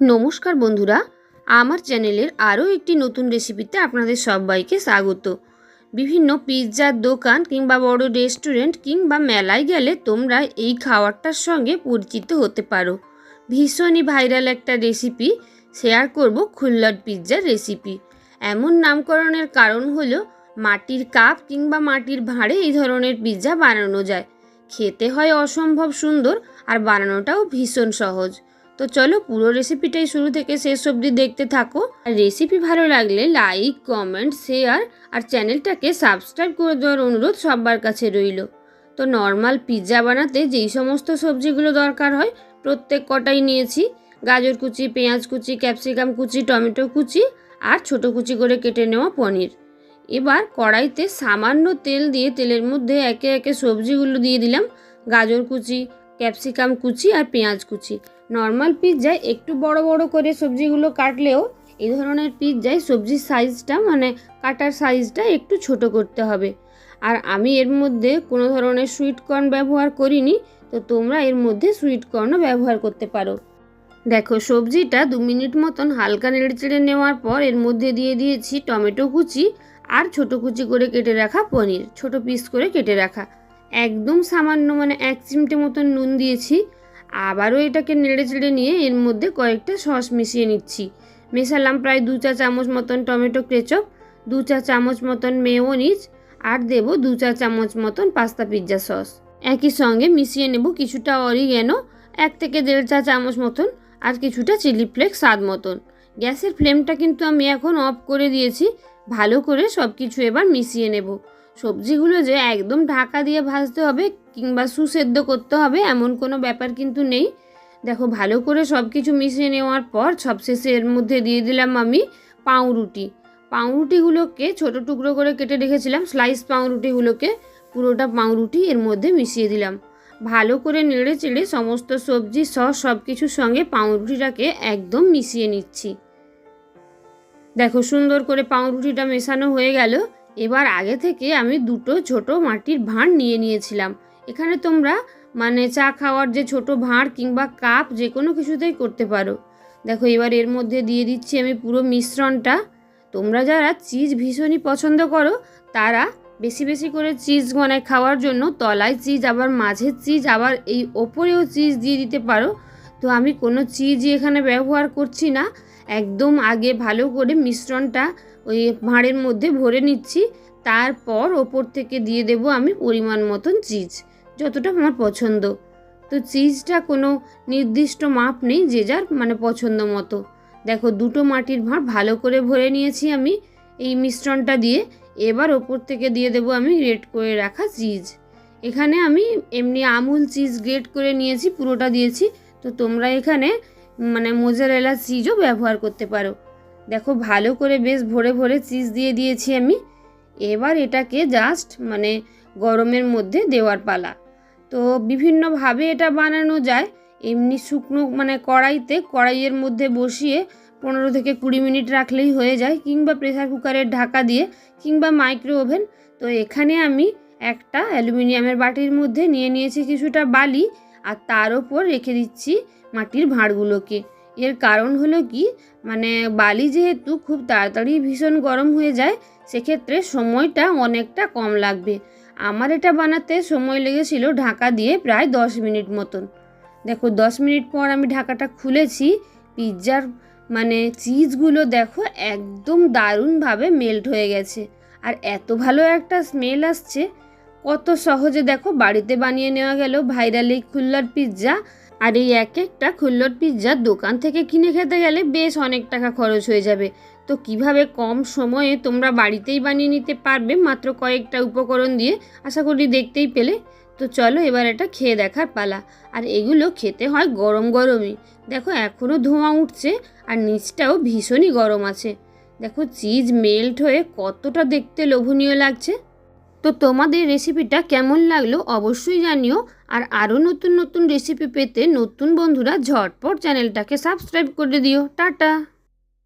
নমস্কার বন্ধুরা, আমার চ্যানেলের আরও একটি নতুন রেসিপিতে আপনাদের সবাইকে স্বাগত। বিভিন্ন পিৎজার দোকান কিংবা বড় রেস্টুরেন্ট কিংবা মেলায় গেলে তোমরা এই খাবারটার সঙ্গে পরিচিত হতে পারো। ভীষণই ভাইরাল একটা রেসিপি, শেয়ার করব খুল্লট পিৎজার রেসিপি। এমন নামকরণের কারণ হলো, মাটির কাপ কিংবা মাটির ভাঁড়ে এই ধরনের পিৎজা বানানো যায়। খেতে হয় অসম্ভব সুন্দর আর বানানোটাও ভীষণ সহজ। তো চলো পুরো রেসিপিটাই শুরু থেকে শেষ অবধি দেখতে থাকো। আর রেসিপি ভালো লাগলে লাইক কমেন্ট শেয়ার আর চ্যানেলটাকে সাবস্ক্রাইব করে দেওয়ার অনুরোধ সবার কাছে রইল। তো নর্মাল পিৎজা বানাতে যেই সমস্ত সবজিগুলো দরকার হয় প্রত্যেক কটাই নিয়েছি। গাজর কুচি, পেঁয়াজ কুচি ক্যাপসিকাম কুচি, টমেটো কুচি আর ছোট কুচি করে কেটে নেওয়া পনির। এবার কড়াইতে সামান্য তেল দিয়ে তেলের মধ্যে একে একে সবজিগুলো দিয়ে দিলাম। গাজর কুচি ক্যাপসিকাম কুচি আর পেঁয়াজ কুচি। নর্মাল পিৎজায় একটু বড় বড় করে সবজিগুলো কাটলেও এই ধরনের পিৎজায় সবজির সাইজটা মানে কাটার সাইজটা একটু ছোট করতে হবে। আর আমি এর মধ্যে কোনো ধরনের সুইট কর্ন ব্যবহার করিনি, তো তোমরা এর মধ্যে সুইট কর্নও ব্যবহার করতে পারো। দেখো, সবজিটা দু মিনিট মতন হালকা নেড়ে চেড়ে নেওয়ার পর এর মধ্যে দিয়ে দিয়েছি টমেটো কুচি আর ছোট কুচি করে কেটে রাখা পনির। ছোট পিস করে কেটে রাখা। একদম সামান্য মানে এক চিমটে মতন নুন দিয়েছি। আবারও এটাকে নেড়ে চেড়ে নিয়ে এর মধ্যে কয়েকটা সস মিশিয়ে নিচ্ছি। মেশালাম প্রায় দু চা চামচ মতন টমেটো কেচপ, দু চা চামচ মতন মেয়োনিজ আর দেব দু চা চামচ মতন পাস্তা পিৎজা সস। একই সঙ্গে মিশিয়ে নেব কিছুটা অরিগ্যানো, এক থেকে দেড় চা চামচ মতন আর কিছুটা চিলি ফ্লেক্স স্বাদ মতন। গ্যাসের ফ্লেমটা কিন্তু আমি এখন অফ করে দিয়েছি। ভালো করে সব কিছু এবার মিশিয়ে নেব। সবজিগুলো যে একদম ঢাকা দিয়ে ভাজতে হবে কিংবা সুসেদ্ধ করতে হবে, এমন কোনো ব্যাপার কিন্তু নেই। দেখো, ভালো করে সব কিছু মিশিয়ে নেওয়ার পর সবশেষে এর মধ্যে দিয়ে দিলাম আমি পাউরুটি। পাউরুটিগুলোকে ছোট টুকরো করে কেটে রেখেছিলাম স্লাইস পাউরুটিগুলোকে, পুরোটা পাউরুটি এর মধ্যে মিশিয়ে দিলাম। ভালো করে নেড়ে চেড়ে সমস্ত সবজি সস সব কিছুর সঙ্গে পাউরুটিটাকে একদম মিশিয়ে নিচ্ছি। দেখো, সুন্দর করে পাউরুটিটা মেশানো হয়ে গেল। এবার আগে থেকে আমি দুটো ছোট মাটির ভাঁড় নিয়ে নিয়েছিলাম। এখানে তোমরা মানে চা খাওয়ার যে ছোট ভাঁড় কিংবা কাপ যে কোনো কিছুতেই করতে পারো। দেখো এবার এর মধ্যে দিয়ে দিচ্ছি আমি পুরো মিশ্রণটা। তোমরা যারা চিজ ভীষণই পছন্দ করো, তারা বেশি বেশি করে চিজ মানে খাওয়ার জন্য তলায় চিজ, আবার মাঝের চিজ, আবার এই ওপরেও চিজ দিয়ে দিতে পারো। তো আমি কোনো চিজই এখানে ব্যবহার করছি না। একদম আগে ভালো করে মিশ্রণটা ওই ভাঁড়ের মধ্যে ভরে নিচ্ছি। তারপর ওপর থেকে দিয়ে দেব আমি পরিমাণ মতন চিজ, যতটা আমার পছন্দ। তো চিজটা কোনো নির্দিষ্ট মাপ নেই, যে যার মানে পছন্দ মতো। দেখো, দুটো মাটির ভাঁড় ভালো করে ভরে নিয়েছি আমি এই মিশ্রণটা দিয়ে। এবার ওপর থেকে দিয়ে দেব আমি গ্রেট করে রাখা চিজ। এখানে আমি এমনি আমুল চিজ গ্রেট করে নিয়েছি, পুরোটা দিয়েছি। তো তোমরা এখানে মানে মোজারেলা চিজও ব্যবহার করতে পারো। দেখো, ভালো করে বেশ ভরে ভরে চিজ দিয়ে দিয়েছি আমি। এবার এটাকে জাস্ট মানে গরমের মধ্যে দেওয়ার পালা। তো বিভিন্নভাবে এটা বানানো যায়। এমনি শুকনো মানে কড়াইতে, কড়াইয়ের মধ্যে বসিয়ে পনেরো থেকে কুড়ি মিনিট রাখলেই হয়ে যায়, কিংবা প্রেসার কুকারের ঢাকা দিয়ে, কিংবা মাইক্রো ওভেন তো এখানে আমি একটা অ্যালুমিনিয়ামের বাটির মধ্যে নিয়ে নিয়েছি কিছুটা বালি, আর তার ওপর রেখে দিচ্ছি মাটির ভাঁড়গুলোকে। এর কারণ হলো কি? মানে বালি যেহেতু খুব তাড়াতাড়ি ভীষণ গরম হয়ে যায়, সেক্ষেত্রে সময়টা অনেকটা কম লাগবে। আমার এটা বানাতে সময় লেগেছিল ঢাকা দিয়ে প্রায় দশ মিনিট মতন। দেখো, দশ মিনিট পর আমি ঢাকাটা খুলেছি, পিৎজার মানে চিজগুলো দেখো একদম দারুণভাবে মেল্ট হয়ে গেছে। আর এত ভালো একটা স্মেল আসছে কত সহজে দেখো বাড়িতে বানিয়ে নেওয়া গেল ভাইরাল এই খুল্লার পিৎজা। আর এই এক একটা খুল্লট পিৎজা দোকান থেকে কিনে খেতে গেলে বেশ অনেক টাকা খরচ হয়ে যাবে। তো কীভাবে কম সময়ে তোমরা বাড়িতেই বানিয়ে নিতে পারবে মাত্র কয়েকটা উপকরণ দিয়ে, আশা করি দেখতেই পেলে। তো চলো এবার এটা খেয়ে দেখার পালা। আর এগুলো খেতে হয় গরম গরমই। দেখো এখনও ধোঁয়া উঠছে আর নিচটাও ভীষণই গরম আছে। দেখো চিজ মেল্ট হয়ে কতটা দেখতে লোভনীয় লাগছে। তো তোমাদের রেসিপিটা কেমন লাগল অবশ্যই জানিও। আর আরও নতুন নতুন রেসিপি পেতে নতুন বন্ধুরা ঝটপট চ্যানেলটাকে সাবস্ক্রাইব করে দিও। টাটা!